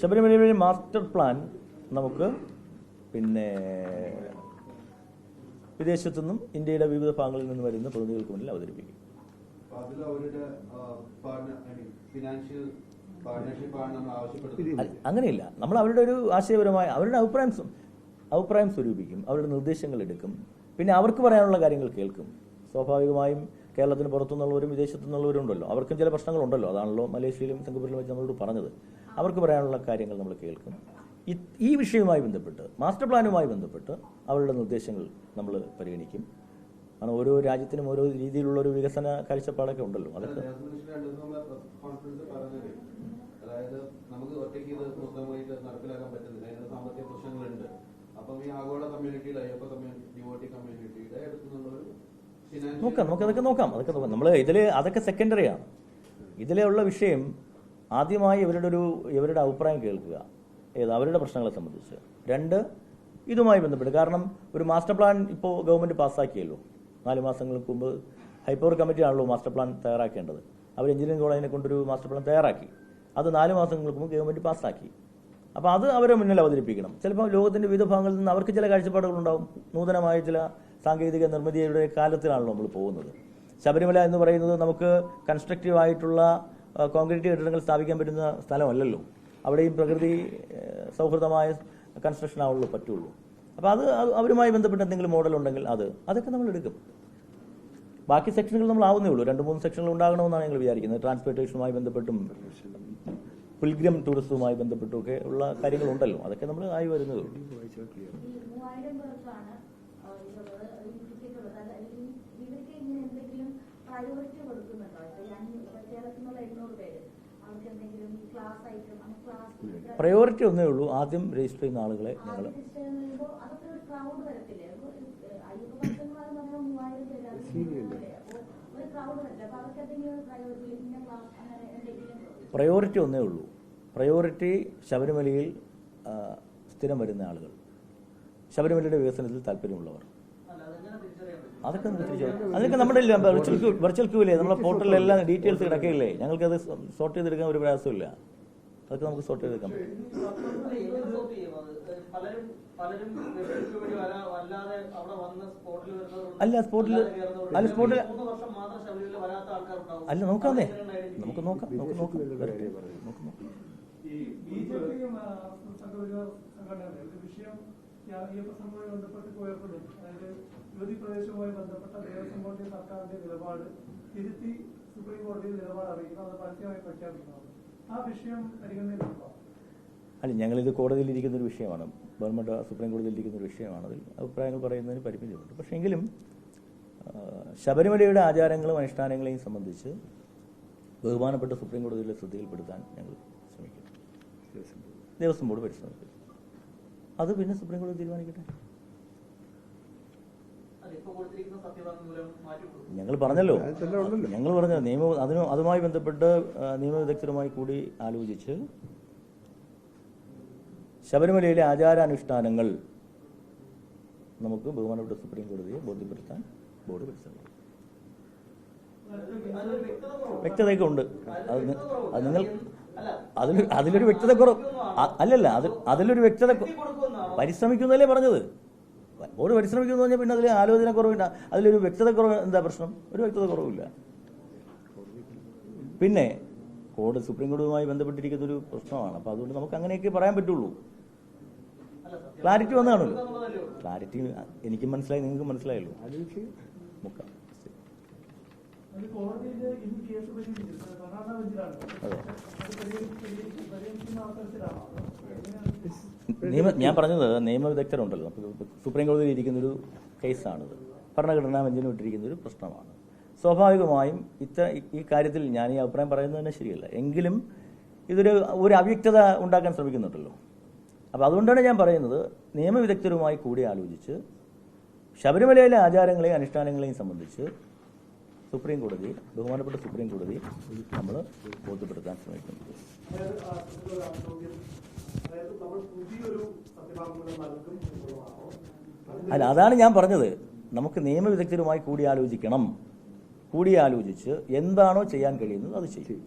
ശബരിമലയിലെ master plan നമുക്ക് പിന്നെ വിദേശത്തു നിന്നും ഇന്ത്യയുടെ വിവിധ ഭാഗങ്ങളിൽ നിന്ന് വരുന്ന പ്രതിനിധികൾക്ക് മുന്നിൽ അവതരിപ്പിക്കും. അങ്ങനെയില്ല. നമ്മൾ അവരുടെ ഒരു ആശയപരമായ അവരുടെ അഭിപ്രായം അഭിപ്രായം സ്വരൂപിക്കും. അവരുടെ നിർദ്ദേശങ്ങൾ എടുക്കും. പിന്നെ അവർക്ക് പറയാനുള്ള കാര്യങ്ങൾ കേൾക്കും. സ്വാഭാവികമായും കേരളത്തിന് പുറത്തുനിന്നുള്ളവരും വിദേശത്തു നിന്നുള്ളവരും ഉണ്ടല്ലോ. അവർക്കും ചില പ്രശ്നങ്ങളുണ്ടല്ലോ. അതാണല്ലോ മലേഷ്യയിലും സിംഗപ്പൂരിലും വെച്ച് നമ്മളോട് പറഞ്ഞത്. അവർക്ക് പറയാനുള്ള കാര്യങ്ങൾ നമ്മൾ കേൾക്കും. ഈ- വിഷയവുമായി ബന്ധപ്പെട്ട് മാസ്റ്റർ പ്ലാനുമായി ബന്ധപ്പെട്ട് അവരുടെ നിർദ്ദേശങ്ങൾ നമ്മൾ പരിഗണിക്കും. കാരണം ഓരോ രാജ്യത്തിനും ഓരോ രീതിയിലുള്ള ഒരു വികസന കാഴ്ചപ്പാടൊക്കെ ഉണ്ടല്ലോ. അതൊക്കെ അതായത് നമുക്ക് ഒറ്റയ്ക്ക് ഇത് മൊത്തമായിട്ട് നടപ്പിലാക്കാൻ പറ്റുന്നില്ല. സാമ്പത്തിക പ്രശ്നങ്ങളുണ്ട്. അപ്പം ഈ ആഗോള അയ്യപ്പ കമ്മ്യൂണിറ്റി ഡിവോട്ടി കമ്മ്യൂണിറ്റിയുടെ നോക്കാം നമുക്ക് അതൊക്കെ നോക്കാം അതൊക്കെ നോക്കാം. നമ്മൾ ഇതിൽ അതൊക്കെ സെക്കൻഡറിയാണ് ഇതിലുള്ള വിഷയം ആദ്യമായി ഇവരുടെ ഒരു ഇവരുടെ അഭിപ്രായം കേൾക്കുക. ഏത് അവരുടെ പ്രശ്നങ്ങളെ സംബന്ധിച്ച്. രണ്ട് ഇതുമായി ബന്ധപ്പെട്ട് കാരണം ഒരു മാസ്റ്റർ പ്ലാൻ ഇപ്പോൾ ഗവൺമെന്റ് പാസ്സാക്കിയല്ലോ. നാല് മാസങ്ങൾക്ക് മുമ്പ് ഹൈപ്പവർ കമ്മിറ്റിയാണല്ലോ മാസ്റ്റർ പ്ലാൻ തയ്യാറാക്കേണ്ടത്. അവർ എഞ്ചിനീയറിംഗ് കോളേജിനെ കൊണ്ടൊരു മാസ്റ്റർ പ്ലാൻ തയ്യാറാക്കി. അത് നാല് മാസങ്ങൾക്ക് മുമ്പ് ഗവൺമെന്റ് പാസ്സാക്കി. അപ്പോൾ അത് അവരെ മുന്നിൽ അവതരിപ്പിക്കണം. ചിലപ്പോൾ ലോകത്തിന്റെ വിവിധ ഭാഗങ്ങളിൽ നിന്ന് അവർക്ക് ചില കാഴ്ചപ്പാടുകളുണ്ടാവും നൂതനമായ ചില സാങ്കേതിക നിർമ്മിതിയുടെ കാലത്തിലാണല്ലോ നമ്മൾ പോകുന്നത്. ശബരിമല എന്ന് പറയുന്നത് നമുക്ക് കൺസ്ട്രക്റ്റീവ് ആയിട്ടുള്ള ആ, കോൺക്രീറ്റ് കെട്ടിടങ്ങൾ സ്ഥാപിക്കാൻ പറ്റുന്ന സ്ഥലമല്ലല്ലോ. അവിടെയും പ്രകൃതി സൗഹൃദമായ കൺസ്ട്രക്ഷൻ ആവുള്ളൂ പറ്റുള്ളൂ. അപ്പോൾ അത് അവരുമായി ബന്ധപ്പെട്ട എന്തെങ്കിലും മോഡൽ ഉണ്ടെങ്കിൽ അത് അതൊക്കെ നമ്മൾ എടുക്കും. ബാക്കി സെക്ഷനുകൾ നമ്മൾ ആവുന്നേ ഉള്ളൂ. രണ്ട് മൂന്ന് സെക്ഷനുകൾ ഉണ്ടാകണമെന്നാണ് ഞങ്ങൾ വിചാരിക്കുന്നത്. ട്രാൻസ്പോർട്ടേഷനുമായി ബന്ധപ്പെട്ടും പുൽഗ്രം ടൂറിസവുമായി ബന്ധപ്പെട്ടും ഒക്കെ ഉള്ള കാര്യങ്ങളുണ്ടല്ലോ. അതൊക്കെ നമ്മൾ ആയി വരുന്നതേ ഉള്ളൂ ഈ മൂവായിരം പേർക്കാണ് ആ, ഇതുള്ളത് ഈ ടിക്കറ്റ് ഉള്ളത് അല്ല ഈ ഇവർക്ക് ഇങ്ങനെ പ്രയോറിറ്റി കൊടുക്കുന്നുണ്ടോ? ഇപ്പൊ കേരളത്തിൽ നിന്നുള്ള എണ്ണൂറ് പേര് അവർക്ക് എന്തെങ്കിലും ക്ലാസ് ഐറ്റം ക്ലാസ് പ്രയോറിറ്റി ഒന്നേ ഉള്ളൂ. ആദ്യം രജിസ്റ്റർ ചെയ്യുന്ന ആളുകളെ ഞങ്ങൾ അതൊക്കെ ഒരു ക്രൗഡ് വരത്തില്ലേ? പ്രയോറിറ്റി ഒന്നേ ഉള്ളൂ. പ്രയോറിറ്റി ശബരിമലയിൽ സ്ഥിരം വരുന്ന ആളുകൾ. ശബരിമലയുടെ വികസനത്തിൽ താല്പര്യമുള്ളവർ. അതൊക്കെ നമുക്ക് അതൊക്കെ നമ്മുടെ വെർച്വൽ ക്യൂ വെർച്വൽ ക്യൂലേ നമ്മുടെ പോർട്ടലിലെല്ലാം ഡീറ്റെയിൽസ് കിടക്കില്ലേ ഞങ്ങൾക്കത് സോർട്ട് ചെയ്തെടുക്കാൻ ഒരു പ്രയാസമില്ല അതൊക്കെ നമുക്ക് സോർട്ട് ചെയ്തെടുക്കാം. അല്ല, സ്പോട്ടിൽ- അല്ല, സ്പോട്ടിൽ- ആൾക്കാരുണ്ടാവും. അല്ല നോക്കാന്നേ നമുക്ക് നോക്കാം. നമുക്ക് നോക്കാം. നമുക്ക് നോക്കാം. ഈ ബി ജെ പിയും സംഘപരിവാർ സംഘടനകളുടെ ഒരു വിഷയം ബന്ധപ്പെട്ട് അതായത് പ്രവേശവുമായി ബന്ധപ്പെട്ട ദേവസ്വം ബോർഡിന്റെ സർക്കാരിന്റെ നിലപാട് തിരുത്തി സുപ്രീം കോടതിയിൽ നിലപാട് അറിയിക്കണം അത് പരസ്യമായി പ്രഖ്യാപിക്കണം ആ വിഷയം പരിഗണനയിലുണ്ടോ? അല്ല ഞങ്ങളിത് കോടതിയിലിരിക്കുന്ന ഒരു വിഷയമാണ്. ഗവൺമെന്റ് സുപ്രീം കോടതിയിലിരിക്കുന്ന ഒരു വിഷയമാണ്. അതിൽ അഭിപ്രായങ്ങൾ പറയുന്നതിന് പരിമിതിയുണ്ട്. പക്ഷേ എങ്കിലും ശബരിമലയുടെ ആചാരങ്ങളും അനുഷ്ഠാനങ്ങളെയും സംബന്ധിച്ച് ബഹുമാനപ്പെട്ട സുപ്രീം കോടതിയിലെ ശ്രദ്ധയിൽപ്പെടുത്താൻ ഞങ്ങൾ ശ്രമിക്കും. ദേവസ്വം ബോർഡ് പരിശ്രമിക്കും. അത് പിന്നെ സുപ്രീം കോടതി തീരുമാനിക്കട്ടെ? ഞങ്ങൾ പറഞ്ഞല്ലോ. ഞങ്ങൾ പറഞ്ഞ നിയമ അതിന് അതുമായി ബന്ധപ്പെട്ട് നിയമ നിയമവിദഗ്ധരുമായി കൂടി ആലോചിച്ച് ശബരിമലയിലെ ആചാരാനുഷ്ഠാനങ്ങൾ നമുക്ക് ബഹുമാനപ്പെട്ട സുപ്രീം കോടതിയെ ബോധ്യപ്പെടുത്താൻ ബോർഡ് പരിശ്രമിക്കും വ്യക്തതയൊക്കെ ഉണ്ട് അത് നിങ്ങൾ അതിൽ അതിലൊരു വ്യക്തത കുറവ് അല്ലല്ല അത് അതിലൊരു വ്യക്തത പരിശ്രമിക്കുന്നതല്ലേ പറഞ്ഞത്. ബോർഡ് പരിശ്രമിക്കുന്നു പറഞ്ഞാൽ പിന്നെ അതിൽ ആലോചന കുറവില്ല അതിലൊരു വ്യക്തത കുറവ് എന്താ പ്രശ്നം? ഒരു വ്യക്തത കുറവില്ല പിന്നെ കോടതി സുപ്രീം കോടതിയുമായി ബന്ധപ്പെട്ടിരിക്കുന്ന ഒരു പ്രശ്നമാണ്. അപ്പോൾ അതുകൊണ്ട് നമുക്ക് അങ്ങനെയൊക്കെ പറയാൻ പറ്റുള്ളൂ. ക്ലാരിറ്റി വന്നതാണല്ലോ. ക്ലാരിറ്റി എനിക്കും മനസ്സിലായി നിങ്ങൾക്ക് മനസ്സിലായല്ലോ. മുക്കാം നിയമ ഞാൻ പറഞ്ഞത് നിയമവിദഗ്ധരുണ്ടല്ലോ. സുപ്രീം കോടതിയിൽ ഇരിക്കുന്ന ഒരു കേസാണിത്. ഭരണഘടനാ ബെഞ്ചിന് വിട്ടിരിക്കുന്ന ഒരു പ്രശ്നമാണ്. സ്വാഭാവികമായും ഇത്ത ഈ കാര്യത്തിൽ ഞാൻ ഈ അഭിപ്രായം പറയുന്നത് തന്നെ ശരിയല്ല. എങ്കിലും ഇതൊരു ഒരു അവ്യക്തത ഉണ്ടാക്കാൻ ശ്രമിക്കുന്നുണ്ടല്ലോ. അപ്പോൾ അതുകൊണ്ടാണ് ഞാൻ പറയുന്നത് നിയമവിദഗ്ധരുമായി കൂടി ആലോചിച്ച് ശബരിമലയിലെ ആചാരങ്ങളെയും അനുഷ്ഠാനങ്ങളെയും സംബന്ധിച്ച് സുപ്രീം കോടതി ബഹുമാനപ്പെട്ട സുപ്രീം കോടതി നമ്മൾ ബോധ്യപ്പെടുത്താൻ ശ്രമിക്കുന്നത് അല്ല അതാണ് ഞാൻ പറഞ്ഞത്. നമുക്ക് നിയമവിദഗ്ധരുമായി കൂടിയാലോചിക്കണം. കൂടിയാലോചിച്ച് എന്താണോ ചെയ്യാൻ കഴിയുന്നത് അത് ചെയ്യും.